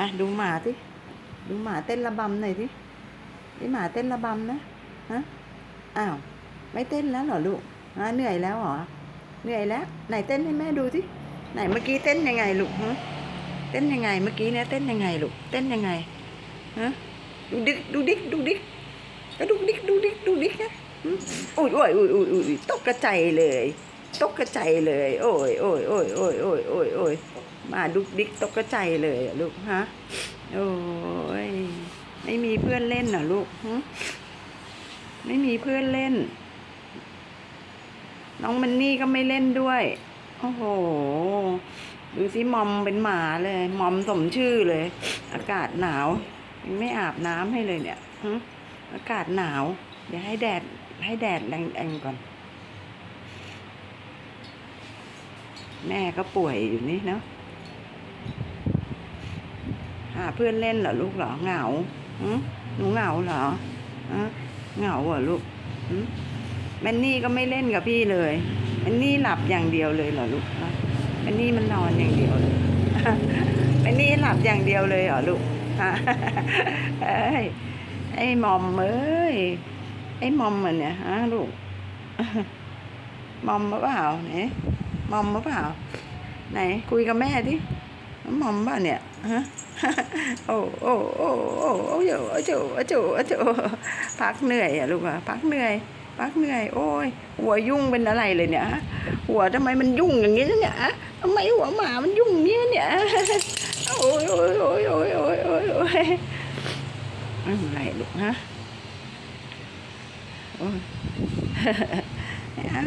อะดูหมาสิดูหมาเต้นระบำหน่อยสินี่หมาเต้นระบำนะฮะอ้าวไม่เต้นแล้วเหรอลูกฮะเหนื่อยแล้วเหรอเหนื่อยแล้ว ไหนเต้นให้แม่ดูสิไหนเมื่อกี้เต้นยังไงลูกฮะเต้นยังไงเมื่อกี้เนี่ยเต้นยังไงลูกเต้นยังไงฮะดูดิกดูดิกดูดิกก็ดูดิกดูดิกดูดิกนะอุ้ยอุ้ยอุ้ยอุ้ยอุ้ยตกกระใจเลย ตกกระใจายเลย โอ้ยโอ้ยโอ้ยโอ้ยโอ้ยโอ้ยโอ้ยมาดุกดิกตกกระใจายเลยลูกฮะโอ้ยไม่มีเพื่อนเล่นเหรอลูกหึไม่มีเพื่อนเล่น น้องมันนี่ก็ไม่เล่นด้วย โอ้โห ดูสิมอมเป็นหมาเลย มอมสมชื่อเลย อากาศหนาวยังไม่อาบน้ำให้เลยเนี่ยหึอากาศหนาว เดี๋ยวให้แดดให้แดดแรงๆก่อน แม่ก็ป่วยอยู่นี่เนาะหาเพื่อนเล่นเหรอลูกเหรอเหงาหึหนูเหงาเหรอเหงาเหรอลูกแมนนี่ก็ไม่เล่นกับพี่เลยแมนนี่หลับอย่างเดียวเลยเหรอลูกแมนนี่มันนอนอย่างเดียวเลยแมนนี่หลับอย่างเดียวเลยเหรอลูกเอ้ยไอ้มอมเอ้ยไอ้มอมมันเนี่ยฮะลูกมอมมาเปล่าเนี่ย มอมมาเปล่า ไหนคุยกับแม่ดิมอมป่ะเนี่ยฮะโอ้โอ้โอ้โอ้โอ้โอ้โจโอ้โจโอ้โจพักเหนื่อยอะลูกอะพักเหนื่อย พักเหนื่อย โอ้ยหัวยุ่งเป็นอะไรเลยเนี่ยฮะหัวทำไมมันยุ่งอย่างนี้เนี่ยฮะทำไมหัวหมามันยุ่งอย่างนี้เนี่ยโอ้ยโอ้ยโอ้ยโอ้ยโอ้ยโอ้ยโอ้ยอะไรลูกฮะโอ้ยเนี่ยฮะ